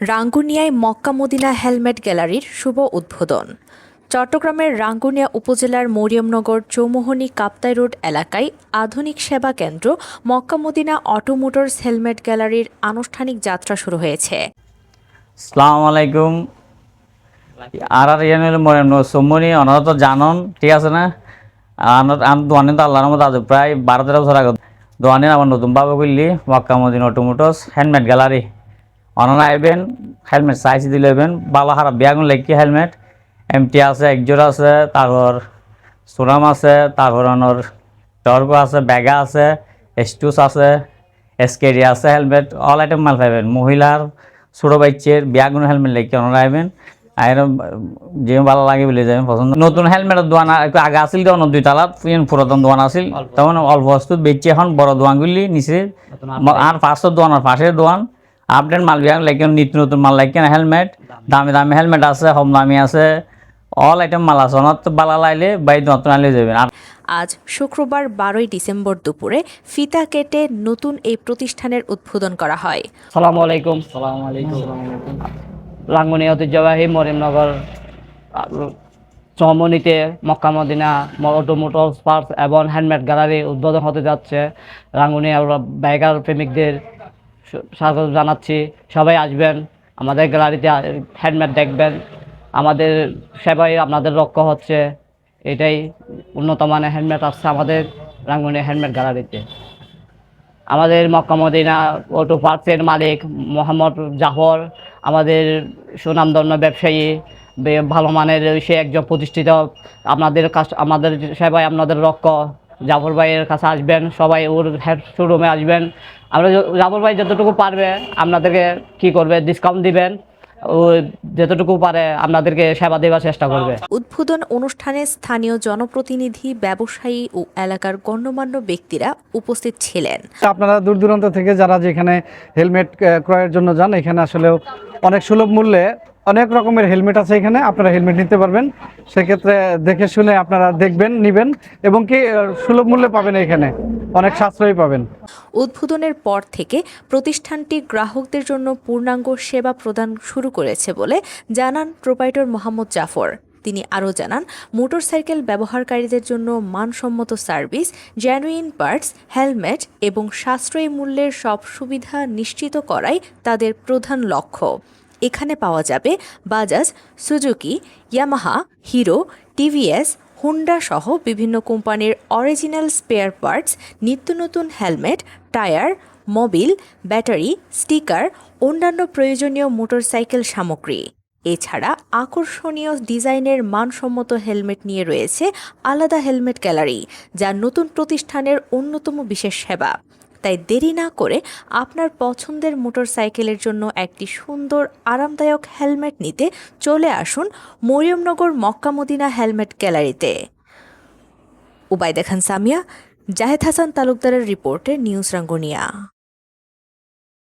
রাঙ্গুনিয়ায় Mecca Medina helmet গ্যালারির শুভ উদ্বোধন। চট্টগ্রামের রাঙ্গুনিয়া উপজেলার মরিয়মনগর চৌমোহনী কাপ্তাই রোড এলাকায় আধুনিক সেবা কেন্দ্র, মক্কা মদিনা অটোমোটরস হেলমেট গ্যালারির আনুষ্ঠানিক যাত্রা শুরু হয়েছে। সালাম আলাইকুম। আর আর ইয়ান হলো মরে সম্মনি ওনারা তো জানন, ঠিক আছে না? দোয়ানি তো আল্লাহর প্রায় বারো তেরো বছর আগে দোয়ানি আমার নতুন বাবা করলি মক্কা মদিন হ্যান্ডমেড গ্যালারি। অনারা আইবেন হেলমেট সাইজ দিলে ভালো খারাপ বিয়াগুন লেখি হেলমেট। এমটি আছে একজোর আছে তারপর সোনাম আছে তারপর অনর টর্গো আছে ব্যাগা আছে এস্টুস আছে এসকেডি আছে হেলমেট অল আইটেম মাল পাইবেন। মহিলার ছোটো বাচ্চার বিয়াগুন হেলমেট লেখি ওনারা আইবেন। আর যে ভালো লাগে বলে যাবেন পছন্দ। নতুন হেলমেটের দোয়ান একটু আগে আসিল তখন দুই তালাত পুরাতন দোয়ান আসিল তখন অল্প বস্তুত বেচছে এখন বড় দোয়ানগুলি নিচে আর পাঁচশো দোয়ান আর পাশের দোয়ান। আপডেট মাল বিয়াগ লেখেন নিত্য নতুন মাল লেখেন হেলমেট দামি দামি হেলমেট আছে কম দামি আছে অল আইটেম মাল আছে। ওনার বালা লাইলে বাই নতুন আনলে যাবেন। আর আজ শুক্রবার বারোই ডিসেম্বর দুপুরে ফিতা কেটে নতুন এই প্রতিষ্ঠানের উদ্বোধন করা হয়। সালামু আলাইকুম। আলাইকুম লাঙ্গনি ঐতিহ্যবাহী মরিমনগর চমনিতে Mecca Medina auto motor parts এবং হ্যান্ডমেড গ্যালারি উদ্বোধন হতে যাচ্ছে। রাঙ্গুনি বাইকার প্রেমিকদের স্বাগত জানাচ্ছি। সবাই আসবেন, আমাদের গ্যালারিতে হ্যান্ডমেড দেখবেন। আমাদের সেবাই আপনাদের লক্ষ্য হচ্ছে। এটাই উন্নত মানের হ্যান্ডমেড আসছে আমাদের রাঙ্গুনি হ্যান্ডমেড গ্যালারিতে। আমাদের মক্কা মদিনা অটো পার্টসের মালিক মোহাম্মদ জাফর, আমাদের সুনামধন্য ব্যবসায়ী ভালো মানের সে একজন প্রতিষ্ঠিত। আপনাদের কাছ আমাদের সেবায় আপনাদের লক্ষ্য জাফর ভাইয়ের কাছে আসবেন সবাই ওর হেড শোরুমে আসবেন। আমরা জাফর ভাই যতটুকু পারবে আপনাদেরকে কি করবে ডিসকাউন্ট দিবেন। ও যতটুকু পারে আপনাদেরকে সেবা দেওয়ার চেষ্টা করবে। উদ্বোধন অনুষ্ঠানে স্থানীয় জনপ্রতিনিধি ব্যবসায়ী ও এলাকার গণ্যমান্য ব্যক্তিরা উপস্থিত ছিলেন। আপনারা দূর দূরান্ত থেকে যারা যেখানে হেলমেট ক্রয়ের জন্য যান এখানে আসলে অনেক সুলভ মূল্যে অনেক রকমের হেলমেট আছে এখানে, আপনারা হেলমেট নিতে পারবেন। সেক্ষেত্রে দেখে শুনে আপনারা দেখবেন, নিবেন, এবং কি সুলভ মূল্যে পাবেন এখানে। অনেক সাশ্রয়ী পাবেন। উদ্বোধনের পর থেকে প্রতিষ্ঠানটি গ্রাহকদের জন্য পূর্ণাঙ্গ সেবা প্রদান শুরু করেছে বলে জানান প্রোপাইটর মোহাম্মদ জাফর। তিনি আরও জানান, মোটরসাইকেল ব্যবহারকারীদের জন্য মানসম্মত সার্ভিস জেনুইন পার্টস হেলমেট এবং সাশ্রয়ী মূল্যের সব সুবিধা নিশ্চিত করাই তাদের প্রধান লক্ষ্য। এখানে পাওয়া যাবে Bajaj, Suzuki, Yamaha, Hero, TVS, Honda সহ বিভিন্ন কোম্পানির অরিজিনাল স্পেয়ার পার্টস, নিত্য নতুন helmet, tyre, Mobil, battery, sticker, অন্যান্য প্রয়োজনীয় মোটরসাইকেল সামগ্রী। এছাড়া আকর্ষণীয় ডিজাইনের মানসম্মত হেলমেট নিয়ে রয়েছে আলাদা হেলমেট গ্যালারি, যা নতুন প্রতিষ্ঠানের অন্যতম বিশেষ সেবা। তাই দেরি না করে আপনার পছন্দের মোটর সাইকেলের জন্য একটি সুন্দর আরামদায়ক হেলমেট নিতে চলে আসুন মরিয়মনগর মক্কামদিনা হেলমেট গ্যালারিতে। উবাইদা খান সামিয়া, জাহেদ হাসান তালুকদারের রিপোর্টে নিউজ রাঙ্গুনিয়া।